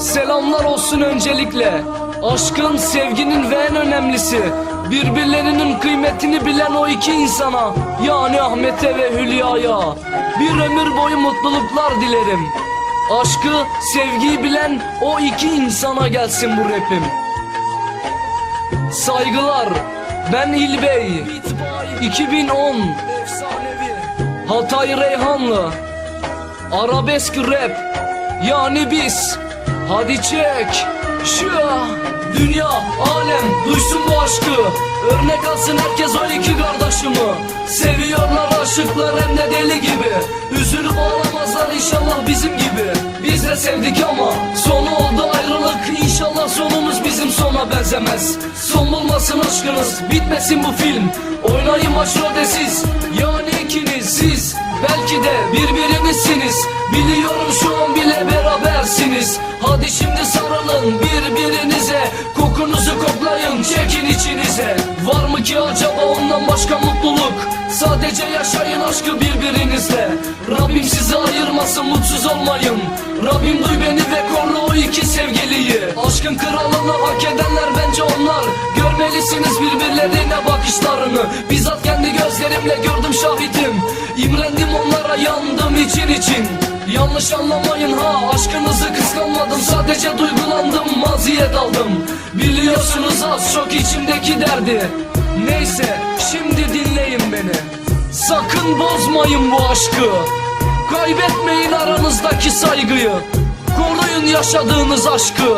Selamlar olsun öncelikle. Aşkın, sevginin ve en önemlisi birbirlerinin kıymetini bilen o iki insana yani Ahmet'e ve Hülya'ya bir ömür boyu mutluluklar dilerim. Aşkı, sevgiyi bilen o iki insana gelsin bu rapim. Saygılar. Ben İlbey. 2010. Hatay Reyhanlı. Arabesk rap. Yani biz. Hadi çek. Şu Dünya, alem duysun bu aşkı. Örnek alsın herkes o iki kardeşimi. Seviyorlar aşıklar hem de deli gibi. Üzülüp ağlamazlar inşallah bizim gibi. Biz de sevdik ama sonu oldu ayrılık. İnşallah sonumuz bizim sona benzemez. Son bulmasın aşkınız bitmesin bu film. Oynayın başrolde siz. Yani ikiniz siz. Belki de birbirinizsiniz Biliyorum berabersiniz Hadi şimdi sarılın birbirinize. Kokunuzu koklayın çekin içinize. Var mı ki acaba ondan başka mutluluk? Sadece yaşayın aşkı birbirinizle. Rabbim sizi ayırmasın mutsuz olmayın. Rabbim duy beni ve koru o iki sevgiliyi. Aşkın kralını hak edenler bence onlar. Görmelisiniz birbirlerine bakışlarını. Bizzat kendi gözlerimle gördüm şahidim. İmrendim onlara yandım için için Yanlış anlamayın ha aşkınızı kıskanmadım. Sadece duygulandım maziye daldım Biliyorsunuz az çok içimdeki derdi. Neyse şimdi dinleyin beni. Sakın bozmayın bu aşkı. Kaybetmeyin aranızdaki saygıyı. Koruyun yaşadığınız aşkı.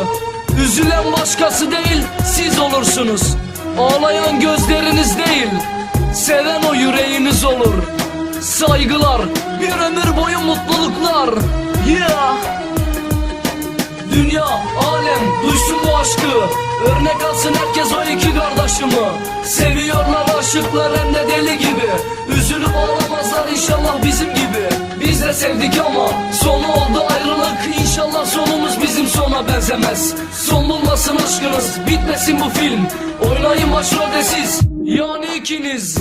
Üzülen başkası değil siz olursunuz. Ağlayan gözleriniz değil Seven o yüreğiniz olur. Saygılar Bir ömür alem duysun bu aşkı. Örnek alsın herkes o iki kardeşimi. Seviyorlar aşıklar hem de deli gibi. Üzülüp ağlamazlar inşallah bizim gibi. Biz de sevdik ama sonu oldu ayrılık. İnşallah sonumuz bizim sona benzemez. Son bulmasın aşkınız bitmesin bu film. Oynayın başrolde siz. Yani ikiniz